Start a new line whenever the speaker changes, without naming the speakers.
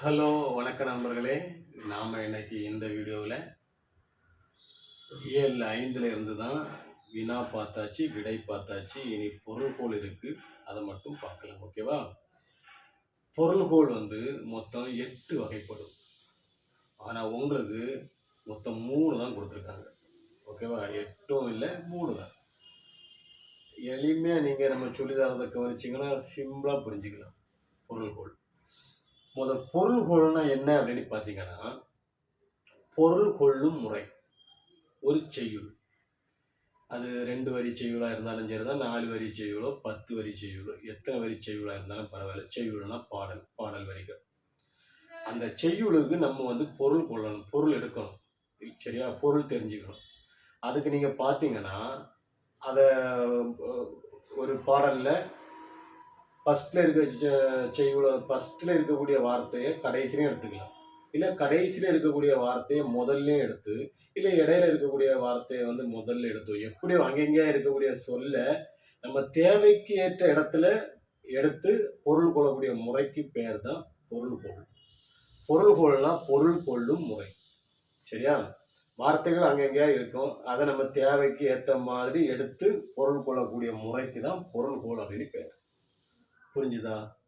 Hello வணக்க நண்பர்களே. நாம் இன்னைக்கு இந்த வீடியோவில் ஏழு ஐந்தில் இருந்து தான் வினா பார்த்தாச்சு விடை பார்த்தாச்சு. இனி பொருள்கோள் இருக்குது அதை மட்டும் பார்க்கலாம் ஓகேவா? பொருள்கோள் வந்து மொத்தம் எட்டு வகைப்படும். ஆனால் உங்களுக்கு மொத்தம் மூணு தான் கொடுத்துருக்காங்க ஓகேவா? எட்டும் இல்லை மூணு தான். எளிமையாக நீங்கள் நம்ம சொல்லி தரதை கவனிச்சிங்கன்னா சிம்பிளாக புரிஞ்சுக்கலாம் பொருள்கோள் முத பொருள் கொள்ளுனா என்ன அப்படின்னு பார்த்தீங்கன்னா பொருள் கொள்ளும் முறை. ஒரு செய்யுள். அது ரெண்டு வரி செய்யுளாக இருந்தாலும் சரி தான் நாலு வரி செய்யுளோ பத்து வரி செய்யுளோ எத்தனை வரி செய்யுளாக இருந்தாலும் பரவாயில்ல. செய்யுள்னா பாடல் பாடல் வரிகள். அந்த செய்யுளுக்கு நம்ம வந்து பொருள் கொள்ளணும் பொருள் எடுக்கணும். சரியா? பொருள் தெரிஞ்சுக்கணும். அதுக்கு நீங்கள் பார்த்தீங்கன்னா அதை ஒரு பாடலில் ஃபஸ்ட்டில் இருக்க செ- செய்யுள ஃபஸ்ட்டில் இருக்கக்கூடிய வார்த்தையை கடைசிலையும் எடுத்துக்கலாம். இல்லை கடைசியில் இருக்கக்கூடிய வார்த்தையை முதல்லையும் எடுத்து இல்லை இடையில இருக்கக்கூடிய வார்த்தையை வந்து முதல்ல எடுத்து எப்படி அங்கங்கே இருக்கக்கூடிய சொல்ல நம்ம தேவைக்கு ஏற்ற இடத்துல எடுத்து பொருள் கொள்ளக்கூடிய முறைக்கு பேர் தான் பொருள் கொள் பொருள் கொள்னா பொருள் கொள்ளும் முறை. சரியா? வார்த்தைகள் அங்கங்கே இருக்கும். அதை நம்ம தேவைக்கு ஏற்ற மாதிரி எடுத்து பொருள் கொள்ளக்கூடிய முறைக்கு தான் பொருள் கோள் அப்படின்னு பேர். 부른지다.